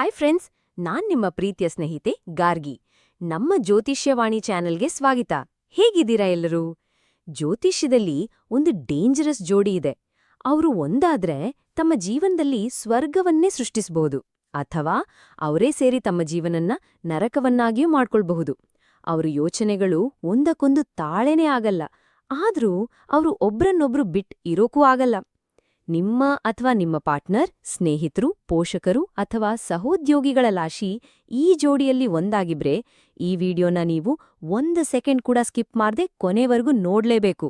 Hi friends ನಾನ್ ನಿಮ್ಮ ಪ್ರೀತಿಯ ಸ್ನೇಹಿತೆ ಗಾರ್ಗಿ. ನಮ್ಮ ಜ್ಯೋತಿಷ್ಯವಾಣಿ ಚಾನೆಲ್ಗೆ ಸ್ವಾಗತ. ಹೇಗಿದ್ದೀರಾ ಎಲ್ಲರೂ? ಜ್ಯೋತಿಷ್ಯದಲ್ಲಿ ಒಂದು ಡೇಂಜರಸ್ ಜೋಡಿ ಇದೆ. ಅವರು ಒಂದಾದ್ರೆ ತಮ್ಮ ಜೀವನದಲ್ಲಿ ಸ್ವರ್ಗವನ್ನೇ ಸೃಷ್ಟಿಸಬಹುದು, ಅಥವಾ ಅವರೇ ಸೇರಿ ತಮ್ಮ ಜೀವನನ್ನ ನರಕವನ್ನಾಗಿಯೂ ಮಾಡ್ಕೊಳ್ಬಹುದು. ಅವರ ಯೋಚನೆಗಳು ಒಂದಕ್ಕೊಂದು ತಾಳೆನೇ ಆಗಲ್ಲ. ಆದ್ರೂ ಅವರು ಒಬ್ರನ್ನೊಬ್ರು ಬಿಟ್ ಇರೋಕೂ ಆಗಲ್ಲ. ನಿಮ್ಮ ಅಥವಾ ನಿಮ್ಮ ಪಾರ್ಟ್ನರ್, ಸ್ನೇಹಿತರು, ಪೋಷಕರು ಅಥವಾ ಸಹೋದ್ಯೋಗಿಗಳ ಲಾಶಿ ಈ ಜೋಡಿಯಲ್ಲಿ ಒಂದಾಗಿಬ್ರೆ ಈ ವಿಡಿಯೋನ ನೀವು ಒಂದು ಸೆಕೆಂಡ್ ಕೂಡ ಸ್ಕಿಪ್ ಮಾಡದೆ ಕೊನೆವರೆಗೂ ನೋಡ್ಲೇಬೇಕು.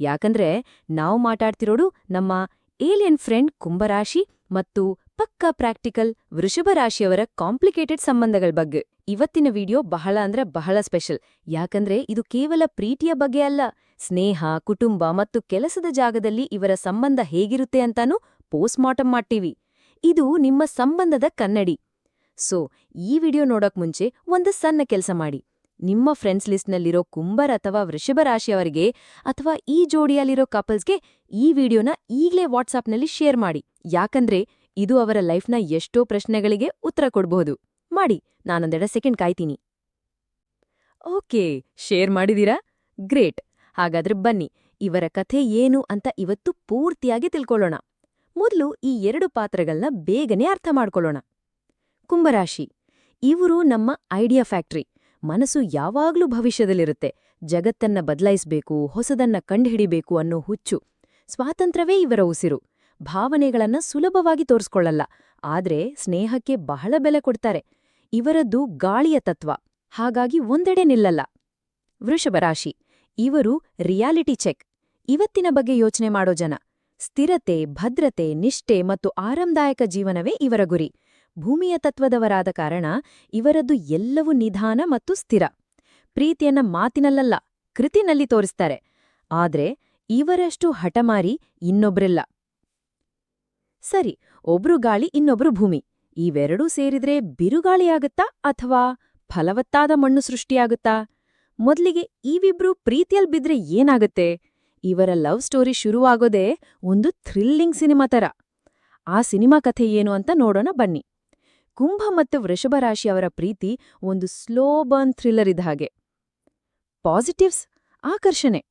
ಯಾಕಂದ್ರೆ ನಾವು ಮಾತಾಡ್ತಿರೋಡು ನಮ್ಮ ಏಲಿಯನ್ ಫ್ರೆಂಡ್ ಕುಂಭರಾಶಿ ಮತ್ತು ಪಕ್ಕಾ ಪ್ರಾಕ್ಟಿಕಲ್ ವೃಷಭ ರಾಶಿಯವರ ಕಾಂಪ್ಲಿಕೇಟೆಡ್ ಸಂಬಂಧಗಳ ಬಗ್ಗೆ. ಇವತ್ತಿನ ವಿಡಿಯೋ ಬಹಳ ಅಂದ್ರೆ ಬಹಳ ಸ್ಪೆಷಲ್. ಯಾಕಂದ್ರೆ ಇದು ಕೇವಲ ಪ್ರೀತಿಯ ಬಗ್ಗೆ ಅಲ್ಲ. ಸ್ನೇಹ, ಕುಟುಂಬ ಮತ್ತು ಕೆಲಸದ ಜಾಗದಲ್ಲಿ ಇವರ ಸಂಬಂಧ ಹೇಗಿರುತ್ತೆ ಅಂತಾನೂ ಪೋಸ್ಟ್ಮಾರ್ಟಮ್ ಮಾಡ್ತೀವಿ. ಇದು ನಿಮ್ಮ ಸಂಬಂಧದ ಕನ್ನಡಿ. ಸೊ, ಈ ವಿಡಿಯೋ ನೋಡೋಕ್ ಮುಂಚೆ ಒಂದು ಸಣ್ಣ ಕೆಲಸ ಮಾಡಿ. ನಿಮ್ಮ ಫ್ರೆಂಡ್ಸ್ ಲಿಸ್ಟ್ನಲ್ಲಿರೋ ಕುಂಬರ್ ಅಥವಾ ವೃಷಭ ರಾಶಿಯವರಿಗೆ ಅಥವಾ ಈ ಜೋಡಿಯಲ್ಲಿರೋ ಕಪಲ್ಸ್ಗೆ ಈ ವಿಡಿಯೋನ ಈಗ್ಲೇ ವಾಟ್ಸಾಪ್ನಲ್ಲಿ ಶೇರ್ ಮಾಡಿ. ಯಾಕಂದ್ರೆ ಇದು ಅವರ ಲೈಫ್ನ ಎಷ್ಟೋ ಪ್ರಶ್ನೆಗಳಿಗೆ ಉತ್ತರ ಕೊಡ್ಬಹುದು. ಮಾಡಿ ನಾನೊಂದೆರಡು ಸೆಕೆಂಡ್ ಕಾಯ್ತೀನಿ. ಓಕೆ, ಶೇರ್ ಮಾಡಿದೀರಾ? ಗ್ರೇಟ್. ಹಾಗಾದ್ರೆ ಬನ್ನಿ, ಇವರ ಕಥೆ ಏನು ಅಂತ ಇವತ್ತು ಪೂರ್ತಿಯಾಗಿ ತಿಳ್ಕೊಳ್ಳೋಣ. ಮೊದಲು ಈ ಎರಡು ಪಾತ್ರಗಳನ್ನ ಬೇಗನೆ ಅರ್ಥ ಮಾಡ್ಕೊಳ್ಳೋಣ. ಕುಂಭರಾಶಿ, ಇವರು ನಮ್ಮ ಐಡಿಯಾ ಫ್ಯಾಕ್ಟ್ರಿ. ಮನಸ್ಸು ಯಾವಾಗ್ಲೂ ಭವಿಷ್ಯದಲ್ಲಿರುತ್ತೆ. ಜಗತ್ತನ್ನ ಬದಲಾಯಿಸಬೇಕು, ಹೊಸದನ್ನ ಕಂಡುಹಿಡಿಬೇಕು ಅನ್ನೋ ಹುಚ್ಚು. ಸ್ವಾತಂತ್ರ್ಯವೇ ಇವರ ಉಸಿರು. ಭಾವನೆಗಳನ್ನ ಸುಲಭವಾಗಿ ತೋರಿಸ್ಕೊಳ್ಳಲ್ಲ. ಆದ್ರೆ ಸ್ನೇಹಕ್ಕೆ ಬಹಳ ಬೆಲೆ ಕೊಡ್ತಾರೆ. ಇವರದ್ದು ಗಾಳಿಯ ತತ್ವ. ಹಾಗಾಗಿ ಒಂದೆಡೆ ನಿಲ್ಲಲ್ಲ. ವೃಷಭರಾಶಿ ಇವರು ರಿಯಾಲಿಟಿ ಚೆಕ್. ಇವತ್ತಿನ ಬಗ್ಗೆ ಯೋಚನೆ ಮಾಡೋ ಜನ. ಸ್ಥಿರತೆ, ಭದ್ರತೆ, ನಿಷ್ಠೆ ಮತ್ತು ಆರಾಮದಾಯಕ ಜೀವನವೇ ಇವರ ಗುರಿ. ಭೂಮಿಯ ತತ್ವದವರಾದ ಕಾರಣ ಇವರದ್ದು ಎಲ್ಲವೂ ನಿಧಾನ ಮತ್ತು ಸ್ಥಿರ. ಪ್ರೀತಿಯನ್ನ ಮಾತಿನಲ್ಲಲ್ಲ, ಕೃತಿನಲ್ಲಿ ತೋರಿಸ್ತಾರೆ. ಆದ್ರೆ ಇವರಷ್ಟು ಹಠಮಾರಿ ಇನ್ನೊಬ್ರಿಲ್ಲ. ಸರಿ, ಒಬ್ರು ಗಾಳಿ, ಇನ್ನೊಬ್ರು ಭೂಮಿ. ಇವೆರಡೂ ಸೇರಿದ್ರೆ ಬಿರುಗಾಳಿಯಾಗುತ್ತಾ ಅಥವಾ ಫಲವತ್ತಾದ ಮಣ್ಣು ಸೃಷ್ಟಿಯಾಗುತ್ತಾ? ಮೊದ್ಲಿಗೆ ಇವಿಬ್ರು ಪ್ರೀತಿಯಲ್ ಬಿದ್ರೆ ಏನಾಗುತ್ತೆ? ಇವರ ಲವ್ ಸ್ಟೋರಿ ಶುರುವಾಗೋದೇ ಒಂದು ಥ್ರಿಲ್ಲಿಂಗ್ ಸಿನಿಮಾ ತರ. ಆ ಸಿನಿಮಾ ಕಥೆ ಏನು ಅಂತ ನೋಡೋಣ ಬನ್ನಿ. ಕುಂಭ ಮತ್ತು ವೃಷಭ ರಾಶಿಯವರ ಪ್ರೀತಿ ಒಂದು ಸ್ಲೋ ಬರ್ನ್ ಥ್ರಿಲ್ಲರ್ ಇದ್ದ ಹಾಗೆ. ಪಾಸಿಟಿವ್ಸ್? ಆಕರ್ಷಣೆ.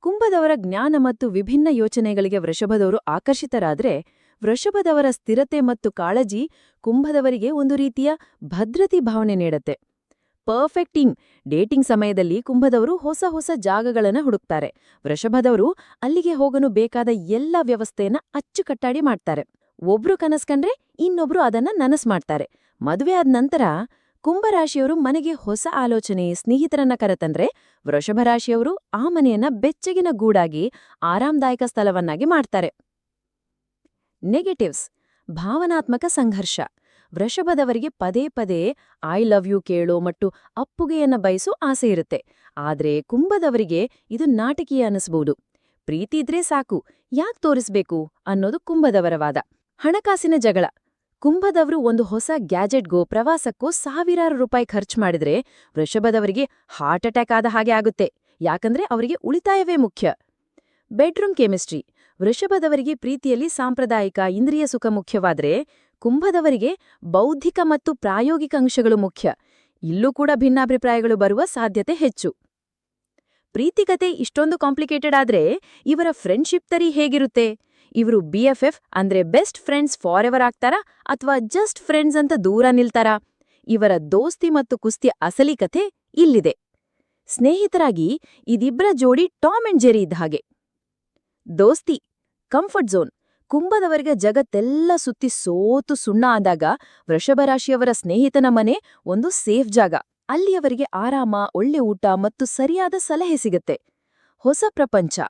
ಕುಂಭದವರ ಜ್ಞಾನ ಮತ್ತು ವಿಭಿನ್ನ ಯೋಚನೆಗಳಿಗೆ ವೃಷಭದವರು ಆಕರ್ಷಿತರಾದ್ರೆ ವೃಷಭದವರ ಸ್ಥಿರತೆ ಮತ್ತು ಕಾಳಜಿ ಕುಂಭದವರಿಗೆ ಒಂದು ರೀತಿಯ ಭದ್ರತೆ ಭಾವನೆ ನೀಡುತ್ತೆ. ಪರ್ಫೆಕ್ಟಿಂಗ್ ಡೇಟಿಂಗ್ ಸಮಯದಲ್ಲಿ ಕುಂಭದವರು ಹೊಸ ಹೊಸ ಜಾಗಗಳನ್ನು ಹುಡುಕ್ತಾರೆ. ವೃಷಭದವರು ಅಲ್ಲಿಗೆ ಹೋಗಲು ಬೇಕಾದ ಎಲ್ಲ ವ್ಯವಸ್ಥೆಯನ್ನ ಅಚ್ಚುಕಟ್ಟಾಡಿ ಮಾಡ್ತಾರೆ. ಒಬ್ರು ಕನಸ್ಕಂಡ್ರೆ ಇನ್ನೊಬ್ರು ಅದನ್ನ ನನಸ್ ಮಾಡ್ತಾರೆ. ಮದುವೆ ಆದ ನಂತರ ಕುಂಭರಾಶಿಯವರು ಮನೆಗೆ ಹೊಸ ಆಲೋಚನೆ, ಸ್ನೇಹಿತರನ್ನ ಕರೆತಂದ್ರೆ ವೃಷಭರಾಶಿಯವರು ಆ ಮನೆಯನ್ನ ಬೆಚ್ಚಗಿನ ಗೂಡಾಗಿ, ಆರಾಮದಾಯಕ ಸ್ಥಳವನ್ನಾಗಿ ಮಾಡ್ತಾರೆ. ನೆಗೆಟಿವ್ಸ್, ಭಾವನಾತ್ಮಕ ಸಂಘರ್ಷ, ವೃಷಭದವರಿಗೆ ಪದೇ ಪದೇ ಐ ಲವ್ ಯು ಕೇಳೋ ಮತ್ತು ಅಪ್ಪುಗೆಯನ್ನ ಬಯಸೋ ಆಸೆ ಇರುತ್ತೆ. ಆದ್ರೆ ಕುಂಭದವರಿಗೆ ಇದು ನಾಟಕೀಯ ಅನಿಸ್ಬಹುದು ಪ್ರೀತಿ ಇದ್ರೆ ಸಾಕು, ಯಾಕ್ ತೋರಿಸ್ಬೇಕು ಅನ್ನೋದು ಕುಂಭದವರ ವಾದ. ಹಣಕಾಸಿನ ಜಗಳ, ಕುಂಭದವರು ಒಂದು ಹೊಸ ಗ್ಯಾಜೆಟ್ಗೋ ಪ್ರವಾಸಕ್ಕೋ ಸಾವಿರಾರು ರೂಪಾಯಿ ಖರ್ಚು ಮಾಡಿದ್ರೆ ವೃಷಭದವರಿಗೆ ಹಾರ್ಟ್ ಅಟ್ಯಾಕ್ ಆದ ಹಾಗೆ ಆಗುತ್ತೆ. ಯಾಕಂದ್ರೆ ಅವರಿಗೆ ಉಳಿತಾಯವೇ ಮುಖ್ಯ. ಬೆಡ್ರೂಮ್ ಕೆಮಿಸ್ಟ್ರಿ ವೃಷಭದವರಿಗೆ ಪ್ರೀತಿಯಲ್ಲಿ ಸಾಂಪ್ರದಾಯಿಕ ಇಂದ್ರಿಯ ಸುಖ ಮುಖ್ಯವಾದ್ರೆ ಕುಂಭದವರಿಗೆ ಬೌದ್ಧಿಕ ಮತ್ತು ಪ್ರಾಯೋಗಿಕ ಅಂಶಗಳು ಮುಖ್ಯ. ಇಲ್ಲೂ ಕೂಡ ಭಿನ್ನಾಭಿಪ್ರಾಯಗಳು ಬರುವ ಸಾಧ್ಯತೆ ಹೆಚ್ಚು. ಪ್ರೀತಿಕತೆ ಇಷ್ಟೊಂದು ಕಾಂಪ್ಲಿಕೇಟೆಡ್ ಆದ್ರೆ ಇವರ ಫ್ರೆಂಡ್ಶಿಪ್ ತರಿ ಹೇಗಿರುತ್ತೆ? ಇವರು ಬಿಎಫ್ಎಫ್ ಅಂದ್ರೆ ಬೆಸ್ಟ್ ಫ್ರೆಂಡ್ಸ್ ಫಾರ್ ಎವರ್ ಆಗ್ತಾರಾ ಅಥವಾ ಜಸ್ಟ್ ಫ್ರೆಂಡ್ಸ್ ಅಂತ ದೂರ ನಿಲ್ತಾರಾ? ಇವರ ದೋಸ್ತಿ ಮತ್ತು ಕುಸ್ತಿ ಅಸಲಿ ಕಥೆ ಇಲ್ಲಿದೆ. ಸ್ನೇಹಿತರಾಗಿ ಇದಿಬ್ಬರ ಜೋಡಿ ಟಾಮ್ ಅಂಡ್ ಜೆರಿ ಇದ್ದ ಹಾಗೆ. ದೋಸ್ತಿ ಕಂಫರ್ಟ್ ಝೋನ್ ಕುಂಭದವರಿಗೆ ಜಗತ್ತೆಲ್ಲ ಸುತ್ತಿ ಸೋತು ಸುಣ್ಣ ಆದಾಗ ವೃಷಭರಾಶಿಯವರ ಸ್ನೇಹಿತನ ಮನೆ ಒಂದು ಸೇಫ್ ಜಾಗ. ಅಲ್ಲಿ ಅವರಿಗೆ ಆರಾಮ, ಒಳ್ಳೆ ಊಟ ಮತ್ತು ಸರಿಯಾದ ಸಲಹೆ ಸಿಗತ್ತೆ. ಹೊಸ ಪ್ರಪಂಚ.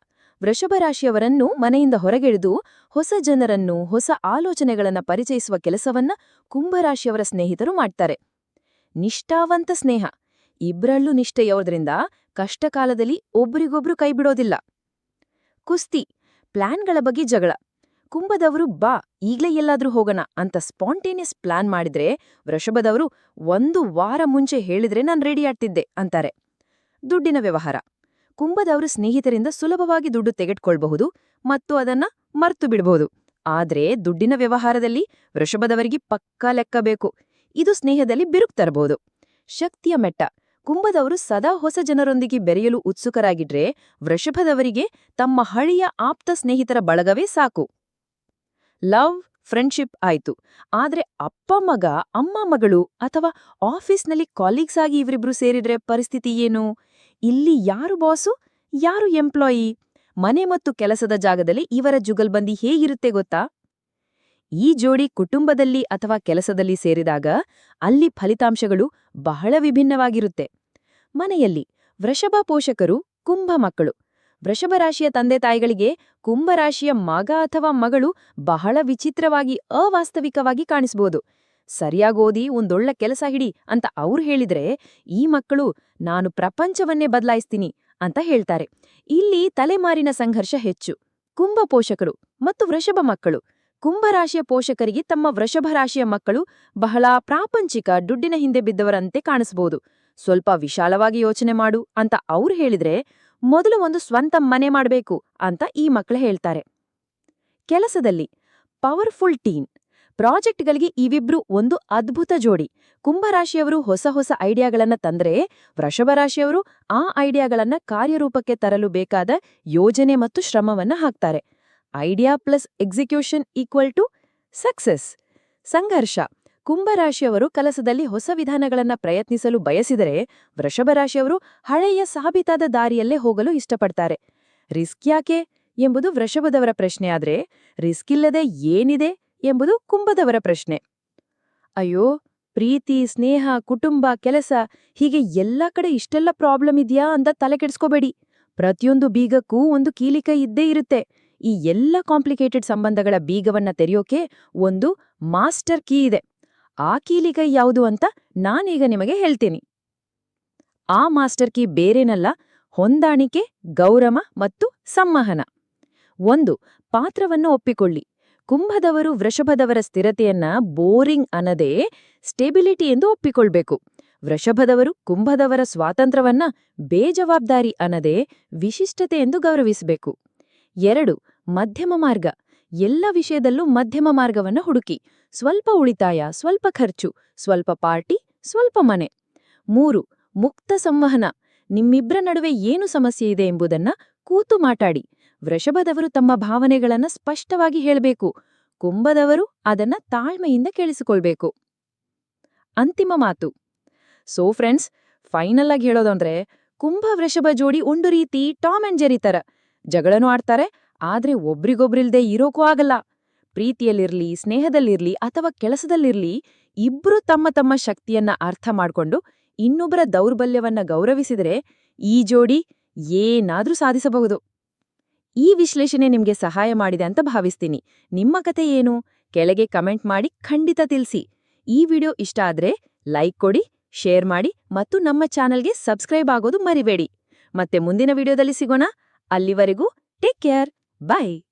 ವೃಷಭರಾಶಿಯವರನ್ನು ಮನೆಯಿಂದ ಹೊರಗೆಳೆದು ಹೊಸ ಜನರನ್ನು, ಹೊಸ ಆಲೋಚನೆಗಳನ್ನ ಪರಿಚಯಿಸುವ ಕೆಲಸವನ್ನ ಕುಂಭರಾಶಿಯವರ ಸ್ನೇಹಿತರು ಮಾಡ್ತಾರೆ. ನಿಷ್ಠಾವಂತ ಸ್ನೇಹ. ಇಬ್ರಲ್ಲೂ ನಿಷ್ಠೆಯೋದ್ರಿಂದ ಕಷ್ಟಕಾಲದಲ್ಲಿ ಒಬ್ರಿಗೊಬ್ರು ಕೈಬಿಡೋದಿಲ್ಲ. ಕುಸ್ತಿ, ಪ್ಲಾನ್ಗಳ ಬಗ್ಗೆ ಜಗಳ. ಕುಂಭದವರು ಬಾ, ಈಗ್ಲೇ ಎಲ್ಲಾದ್ರೂ ಹೋಗೋಣ ಅಂತ ಸ್ಪಾಂಟೇನಿಯಸ್ ಪ್ಲಾನ್ ಮಾಡಿದ್ರೆ, ವೃಷಭದವರು, ಒಂದು ವಾರ ಮುಂಚೆ ಹೇಳಿದ್ರೆ ನಾನ್ ರೆಡಿ ಆಗ್ತಿದ್ದೆ ಅಂತಾರೆ. ದುಡ್ಡಿನ ವ್ಯವಹಾರ. ಕುಂಭದವರು ಸ್ನೇಹಿತರಿಂದ ಸುಲಭವಾಗಿ ದುಡ್ಡು ತೆಗೆದುಕೊಳ್ಬಹುದು ಮತ್ತು ಅದನ್ನ ಮರ್ತು ಬಿಡಬಹುದು. ಆದ್ರೆ, ದುಡ್ಡಿನ ವ್ಯವಹಾರದಲ್ಲಿ ವೃಷಭದವರಿಗೆ ಪಕ್ಕಾ ಲೆಕ್ಕ ಬೇಕು. ಇದು ಸ್ನೇಹದಲ್ಲಿ ಬಿರುಕು ತರಬಹುದು ಶಕ್ತಿಯ ಮೆಟ್ಟ. ಕುಂಭದವರು ಸದಾ ಹೊಸ ಜನರೊಂದಿಗೆ ಬೆರೆಯಲು ಉತ್ಸುಕರಾಗಿದ್ರೆ ವೃಷಭದವರಿಗೆ ತಮ್ಮ ಹಳೆಯ ಆಪ್ತ ಸ್ನೇಹಿತರ ಬಳಗವೇ ಸಾಕು. ಲವ್, ಫ್ರೆಂಡ್ಶಿಪ್ ಆಯ್ತು. ಆದ್ರೆ ಅಪ್ಪ ಮಗ, ಅಮ್ಮ ಮಗಳು ಅಥವಾ ಆಫೀಸ್ನಲ್ಲಿ ಕಾಲೀಗ್ಸ್ ಆಗಿ ಇವರಿಬ್ರು ಸೇರಿದ್ರೆ ಪರಿಸ್ಥಿತಿ ಏನು? ಇಲ್ಲಿ ಯಾರು ಬಾಸು? ಯಾರು ಎಂಪ್ಲಾಯಿ? ಮನೆ ಮತ್ತು ಕೆಲಸದ ಜಾಗದಲ್ಲಿ ಇವರ ಜುಗಲ್ಬಂದಿ ಹೇಗಿರುತ್ತೆ ಗೊತ್ತಾ? ಈ ಜೋಡಿ ಕುಟುಂಬದಲ್ಲಿ ಅಥವಾ ಕೆಲಸದಲ್ಲಿ ಸೇರಿದಾಗ ಅಲ್ಲಿ ಫಲಿತಾಂಶಗಳು ಬಹಳ ವಿಭಿನ್ನವಾಗಿರುತ್ತೆ. ಮನೆಯಲ್ಲಿ ವೃಷಭ ಪೋಷಕರು ಕುಂಭ ಮಕ್ಕಳು. ವೃಷಭರಾಶಿಯ ತಂದೆ ತಾಯಿಗಳಿಗೆ ಕುಂಭರಾಶಿಯ ಮಗ ಅಥವಾ ಮಗಳು ಬಹಳ ವಿಚಿತ್ರವಾಗಿ, ಅವಾಸ್ತವಿಕವಾಗಿ ಕಾಣಿಸಬಹುದು ಸರಿಯಾಗೋದಿ ಒಂದೊಳ್ಳೆ ಕೆಲಸ ಹಿಡಿ ಅಂತ ಅವ್ರು ಹೇಳಿದ್ರೆ, ಈ ಮಕ್ಕಳು ನಾನು ಪ್ರಪಂಚವನ್ನೇ ಬದಲಾಯಿಸ್ತೀನಿ ಅಂತ ಹೇಳ್ತಾರೆ. ಇಲ್ಲಿ ತಲೆಮಾರಿನ ಸಂಘರ್ಷ ಹೆಚ್ಚು. ಕುಂಭ ಪೋಷಕರು ಮತ್ತು ವೃಷಭ ಮಕ್ಕಳು. ಕುಂಭರಾಶಿಯ ಪೋಷಕರಿಗೆ ತಮ್ಮ ವೃಷಭ ರಾಶಿಯ ಮಕ್ಕಳು ಬಹಳ ಪ್ರಾಪಂಚಿಕ ದುಡ್ಡಿನ ಹಿಂದೆ ಬಿದ್ದವರಂತೆ ಕಾಣಿಸಬಹುದು. ಸ್ವಲ್ಪ ವಿಶಾಲವಾಗಿ ಯೋಚನೆ ಮಾಡು ಅಂತ ಅವ್ರು ಹೇಳಿದ್ರೆ ಮೊದಲು ಒಂದು ಸ್ವಂತ ಮನೆ ಮಾಡಬೇಕು ಅಂತ ಈ ಮಕ್ಕಳು ಹೇಳ್ತಾರೆ. ಕೆಲಸದಲ್ಲಿ ಪವರ್ಫುಲ್ ಟೀಮ್. ಪ್ರಾಜೆಕ್ಟ್ಗಳಿಗೆ ಇವಿಬ್ರು ಒಂದು ಅದ್ಭುತ ಜೋಡಿ. ಕುಂಭರಾಶಿಯವರು ಹೊಸ ಹೊಸ ಐಡಿಯಾಗಳನ್ನ ತಂದ್ರೆ ವೃಷಭ ರಾಶಿಯವರು ಆ ಐಡಿಯಾಗಳನ್ನ ಕಾರ್ಯರೂಪಕ್ಕೆ ತರಲು ಬೇಕಾದ ಯೋಜನೆ ಮತ್ತು ಶ್ರಮವನ್ನ ಹಾಕ್ತಾರೆ. Idea plus execution equal to success ಸಂಘರ್ಷ. ಕುಂಭರಾಶಿಯವರು ಕೆಲಸದಲ್ಲಿ ಹೊಸ ವಿಧಾನಗಳನ್ನು ಪ್ರಯತ್ನಿಸಲು ಬಯಸಿದರೆ ವೃಷಭ ರಾಶಿಯವರು ಹಳೆಯ ಸಾಬೀತಾದ ದಾರಿಯಲ್ಲೇ ಹೋಗಲು ಇಷ್ಟಪಡ್ತಾರೆ. ರಿಸ್ಕ್ ಯಾಕೆ ಎಂಬುದು ವೃಷಭದವರ ಪ್ರಶ್ನೆಯಾದರೆ ರಿಸ್ಕ್ ಇಲ್ಲದೆ ಏನಿದೆ ಎಂಬುದು ಕುಂಭದವರ ಪ್ರಶ್ನೆ. ಅಯ್ಯೋ, ಪ್ರೀತಿ, ಸ್ನೇಹ, ಕುಟುಂಬ, ಕೆಲಸ ಹೀಗೆ ಎಲ್ಲ ಕಡೆ ಇಷ್ಟೆಲ್ಲ ಪ್ರಾಬ್ಲಮ್ ಇದೆಯಾ ಅಂತ ತಲೆ ಕೆಡಿಸ್ಕೋಬೇಡಿ. ಪ್ರತಿಯೊಂದು ಬೀಗಕ್ಕೂ ಒಂದು ಕೀಲಿಕೈ ಇದ್ದೇ ಇರುತ್ತೆ. ಈ ಎಲ್ಲ ಕಾಂಪ್ಲಿಕೇಟೆಡ್ ಸಂಬಂಧಗಳ ಬೀಗವನ್ನ ತೆರೆಯೋಕೆ ಒಂದು ಮಾಸ್ಟರ್ ಕೀ ಇದೆ. ಆ ಕೀಲಿಕೈ ಯಾವುದು ಅಂತ ನಾನೀಗ ನಿಮಗೆ ಹೇಳ್ತೀನಿ. ಆ ಮಾಸ್ಟರ್ ಕೀ ಬೇರೇನಲ್ಲ, ಹೊಂದಾಣಿಕೆ ಗೌರವ ಮತ್ತು ಸಂವಹನ ಒಂದು, ಪಾತ್ರವನ್ನು ಒಪ್ಪಿಕೊಳ್ಳಿ. ಕುಂಭದವರು ವೃಷಭದವರ ಸ್ಥಿರತೆಯನ್ನ ಬೋರಿಂಗ್ ಅನ್ನದೇ ಸ್ಟೆಬಿಲಿಟಿ ಎಂದು ಒಪ್ಪಿಕೊಳ್ಬೇಕು. ವೃಷಭದವರು ಕುಂಭದವರ ಸ್ವಾತಂತ್ರ್ಯವನ್ನ ಬೇಜವಾಬ್ದಾರಿ ಅನ್ನದೇ ವಿಶಿಷ್ಟತೆ ಎಂದು ಗೌರವಿಸಬೇಕು. ಎರಡು ಮಧ್ಯಮ ಮಾರ್ಗ. ಎಲ್ಲ ವಿಷಯದಲ್ಲೂ ಮಧ್ಯಮ ಮಾರ್ಗವನ್ನ ಹುಡುಕಿ. ಸ್ವಲ್ಪ ಉಳಿತಾಯ, ಸ್ವಲ್ಪ ಖರ್ಚು, ಸ್ವಲ್ಪ ಪಾರ್ಟಿ, ಸ್ವಲ್ಪ ಮನೆ. ಮೂರು, ಮುಕ್ತ ಸಂವಹನ. ನಿಮ್ಮಿಬ್ಬರ ನಡುವೆ ಏನು ಸಮಸ್ಯೆ ಇದೆ ಎಂಬುದನ್ನ ಕೂತು ಮಾತಾಡಿ. ವೃಷಭದವರು ತಮ್ಮ ಭಾವನೆಗಳನ್ನ ಸ್ಪಷ್ಟವಾಗಿ ಹೇಳಬೇಕು. ಕುಂಭದವರು ಅದನ್ನ ತಾಳ್ಮೆಯಿಂದ ಕೇಳಿಸಿಕೊಳ್ಬೇಕು. ಅಂತಿಮ ಮಾತು. ಸೋ ಫ್ರೆಂಡ್ಸ್ ಫೈನಲ್ ಆಗಿ ಹೇಳೋದಂದ್ರೆ ಕುಂಭ ವೃಷಭ ಜೋಡಿ ಒಂದು ರೀತಿ ಟಾಮ್ ಅಂಡ್ ಜೆರಿ ತರ. ಜಗಳನೂ ಆಡ್ತಾರೆ ಆದ್ರೆ ಒಬ್ರಿಗೊಬ್ರಿಲ್ದೆ ಇರೋಕೂ ಆಗಲ್ಲ. ಪ್ರೀತಿಯಲ್ಲಿರ್ಲಿ, ಸ್ನೇಹದಲ್ಲಿರ್ಲಿ ಅಥವಾ ಕೆಲಸದಲ್ಲಿರ್ಲಿ ಇಬ್ರು ತಮ್ಮ ತಮ್ಮ ಶಕ್ತಿಯನ್ನ ಅರ್ಥ ಮಾಡ್ಕೊಂಡು ಇನ್ನೊಬ್ಬರ ದೌರ್ಬಲ್ಯವನ್ನ ಗೌರವಿಸಿದರೆ ಈ ಜೋಡಿ ಏನಾದ್ರೂ ಸಾಧಿಸಬಹುದು. ಈ ವಿಶ್ಲೇಷಣೆ ನಿಮ್ಗೆ ಸಹಾಯ ಮಾಡಿದೆ ಅಂತ ಭಾವಿಸ್ತೀನಿ. ನಿಮ್ಮ ಕತೆ ಏನು? ಕೆಳಗೆ ಕಮೆಂಟ್ ಮಾಡಿ ಖಂಡಿತ ತಿಳಿಸಿ. ಈ ವಿಡಿಯೋ ಇಷ್ಟ ಆದ್ರೆ ಲೈಕ್ ಕೊಡಿ, ಶೇರ್ ಮಾಡಿ ಮತ್ತು ನಮ್ಮ ಚಾನಲ್ಗೆ ಸಬ್ಸ್ಕ್ರೈಬ್ ಆಗೋದು ಮರಿಬೇಡಿ. ಮತ್ತೆ ಮುಂದಿನ ವಿಡಿಯೋದಲ್ಲಿ ಸಿಗೋಣ. ಅಲ್ಲಿವರೆಗೂ ಟೇಕ್ ಕೇರ್. Bye.